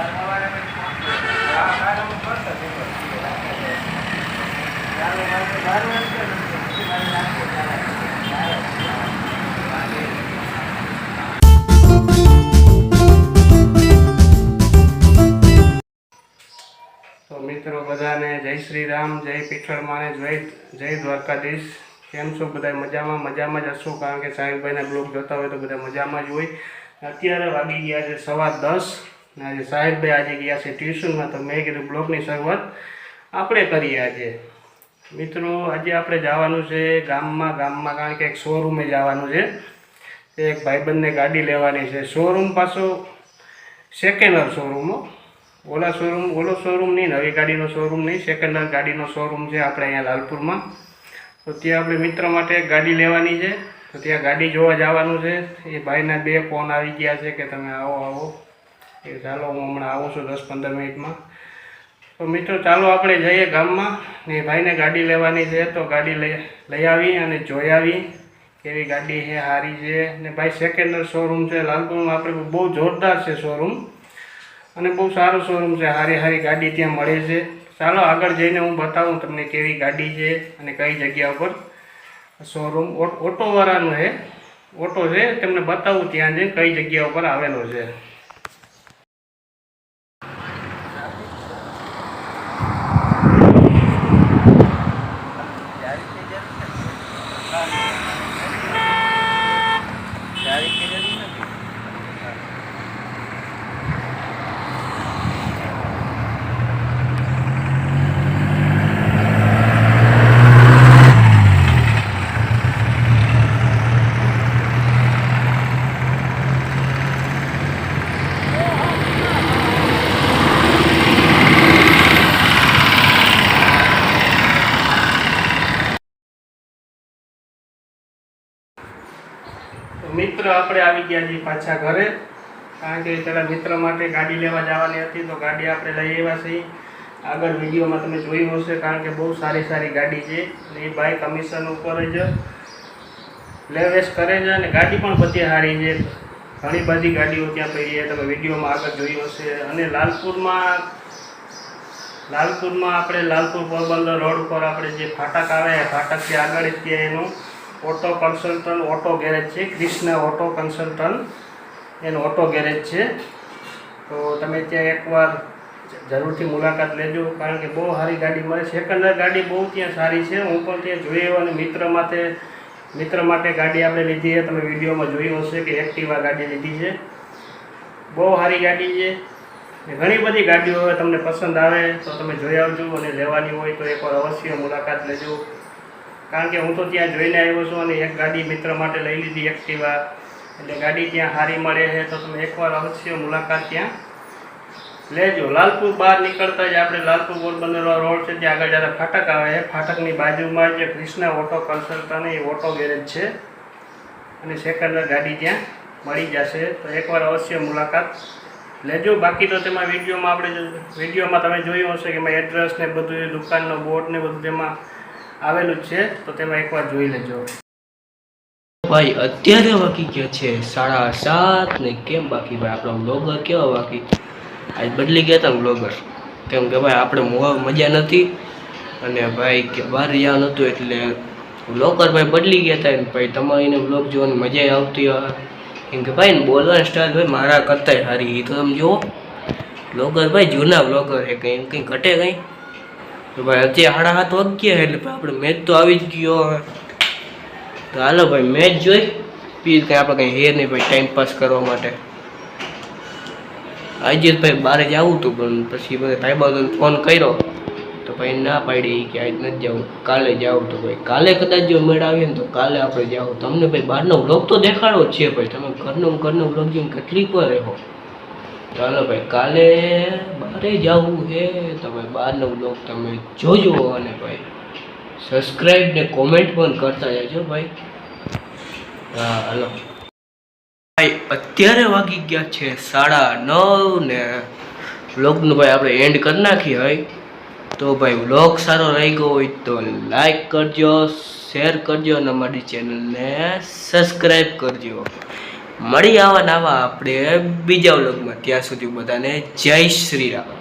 તો મિત્રો બધાને જય શ્રી રામ, જય પીઠળ માને, જય જય દ્વારકાધીશ. કેમ છો બધા? મજામાં? મજામાં જ હશો? કારણ કે સાહેબભાઈના બ્લોગ જોતા હોય તો બધા મજામાં જ હોય. અત્યારે વાગી ગયા છે સવા દસ. આજે સાહેબભાઈ આજે ગયા છે ટ્યુશનમાં તો મેં કીધું બ્લોગની શરૂઆત આપણે કરીએ આજે. મિત્રો, આજે આપણે જવાનું છે ગામમાં ગામમાં કારણ કે એક શોરૂમે જવાનું છે. એક ભાઈબંધને ગાડી લેવાની છે. શોરૂમ પાછો સેકન્ડ હેન્ડ શોરૂમ ઓલા શોરૂમ ઓલો શોરૂમ નહીં, નવી ગાડીનો શોરૂમ નહીં સેકન્ડ ગાડીનો શોરૂમ છે આપણે અહીંયા લાલપુરમાં. તો ત્યાં આપણે મિત્ર માટે ગાડી લેવાની છે. તો ત્યાં ગાડી જોવા જવાનું છે. એ ભાઈના બે ફોન આવી ગયા છે કે તમે આવો આવો. એ ચાલો હું હમણાં આવું છું દસ પંદર મિનિટમાં. તો મિત્રો, ચાલો આપણે જઈએ ગામમાં. ને ભાઈને ગાડી લેવાની છે, તો ગાડી લઈ લઈ આવી અને જોઈ આવી કેવી ગાડી છે સારી છે. ને ભાઈ સેકન્ડ હેન્ડ શોરૂમ છે, લાલપુરમાં આપણે બહુ જોરદાર છે શોરૂમ અને બહુ સારું શોરૂમ છે સારી સારી ગાડી ત્યાં મળે છે. ચાલો આગળ જઈને હું બતાવું તમને કેવી ગાડી છે અને કઈ જગ્યા ઉપર શોરૂમ ઓટોવાળાનું છે. ઓટો છે, તમને બતાવું ત્યાં જઈને કઈ જગ્યા ઉપર આવેલો છે. મિત્ર આપણે આવી ગયા છીએ પાછા ઘરે. કારણ કે પેલા મિત્ર માટે ગાડી લેવા જવાની હતી, તો ગાડી આપણે લઈ આવ્યા છીએ. આગળ વિડીયોમાં તમે જોયું હશે, કારણ કે બહુ સારી સારી ગાડી છે. અને એ ભાઈ કમિશન ઉપર જ લેવેશ કરે છે અને ગાડી પણ બધી સારી છે. ઘણી બધી ગાડીઓ ત્યાં પડી તમે વિડીયોમાં આગળ જોયું હશે. અને લાલપુરમાં લાલપુરમાં આપણે લાલપુર પોરબંદર રોડ ઉપર આપણે જે ફાટક આવે ફાટકથી આગળ ત્યાં એનું ઓટો કન્સલ્ટન્ટ, ઓટો ગેરેજ છે ક્રિષ્ના ઓટો કન્સલ્ટન્ટ. એનું ઓટો ગેરેજ છે. તો તમે ત્યાં એકવાર જરૂરથી મુલાકાત લેજો, કારણ કે બહુ સારી ગાડી મળે સેકન્ડ હેન્ડ ગાડી બહુ ત્યાં સારી છે. હું પણ ત્યાં જોઈ આવ્યો અને મિત્ર માટે મિત્ર માટે ગાડી આપણે લીધી છે. તમે વિડીયોમાં જોયું હશે કે એક્ટિવા ગાડી લીધી છે. બહુ સારી ગાડી છે. ઘણી બધી ગાડીઓ હવે તમને પસંદ આવે તો તમે જોઈ આવજો અને લેવાની હોય તો એકવાર અવશ્ય મુલાકાત લેજો. કારણ કે હું તો ત્યાં જોઈને આવ્યો છું અને એક ગાડી મિત્ર માટે લઈ લીધી એક્ટિવા. એટલે ગાડી ત્યાં સારી મળે છે. તો તમે એકવાર અવશ્ય મુલાકાત ત્યાં લેજો. લાલપુર બહાર નીકળતા જ આપણે લાલપુર પોરબંદર રોડ છે. ત્યાં આગળ જ્યારે ફાટક આવે છે, ફાટકની બાજુમાં જે ક્રિષ્ના ઓટો કન્સલ્ટન્ટ એ ઓટો ગેરેજ છે. અને સેકન્ડર ગાડી ત્યાં મળી જશે. તો એકવાર અવશ્ય મુલાકાત લેજો. બાકી તો તેમાં વિડીયોમાં આપણે વિડીયોમાં તમે જોયું હશે કે એમાં એડ્રેસ ને બધું, દુકાનનો બોર્ડ ને બધું તેમાં આવેલું છે, તો તેમાં એકવાર જોઈ લેજો. ભાઈ, અત્યારે વાકી ગયા છે સાડા સાત ને કેમ બાકી? ભાઈ, આપણો બ્લોગર કેવા બાકી? આજ બદલી ગયા હતા બ્લોગર કેમ કે ભાઈ, આપણે મજા નથી. અને ભાઈ બહાર જવાનું હતું એટલે બ્લોગર ભાઈ બદલી ગયા હતા ભાઈ તમારીને બ્લોગ જોવાની મજા આવતી હોય. કેમ કે ભાઈ બોલવાની સ્ટાઇલ ભાઈ મારા કરતાંય સારી. એ તો તમે જુઓ. બ્લોગર ભાઈ, જૂના બ્લોગર છે. કંઈ કંઈ ઘટે કંઈ? તો ભાઈ, અત્યારે સાડા હાથ વાગ્યા એટલે આપણે મેચ તો આવી જ ગયો તો હાલો ભાઈ, મેચ જોઈ. પીર કંઈ આપણે કંઈ હેર નહીં ભાઈ ટાઈમ પાસ કરવા માટે. આજે ભાઈ બારે આવું હતું પણ પછી મને ભાઈબંધોને ફોન કર્યો. તો ભાઈ ના પાડી કે આજ નથી જવું, કાલે જાવું તો ભાઈ, કાલે કદાચ જો મેળ આવીએ ને તો કાલે આપણે જાવું તમને ભાઈ બહારનો વ્લોગ તો દેખાડો જ છે ભાઈ. તમે ઘરનો ઘરનો વ્લોગ જેમ કેટલીક વાર રહો. ચાલો ભાઈ, કાલે બારે જવું છે તમે બહારનો બ્લોગ તમે જોજો અને ભાઈ સબસ્ક્રાઈબ ને કોમેન્ટ પણ કરતા જજો ભાઈ. હા, હલો. ભાઈ, અત્યારે વાગી ગયા છે સાડા નવ ને વ્લોગનું ભાઈ આપણે એન્ડ કરી નાખીએ ભાઈ. તો ભાઈ વ્લોગ સારો રહી ગયો હોય તો લાઈક કરજો શેર કરજો અને અમારી ચેનલને સબસ્ક્રાઈબ કરજો. મળી આવા નવા આપણે બીજા વ્લોગમાં. ત્યાં સુધી બધાને જય શ્રી રામ.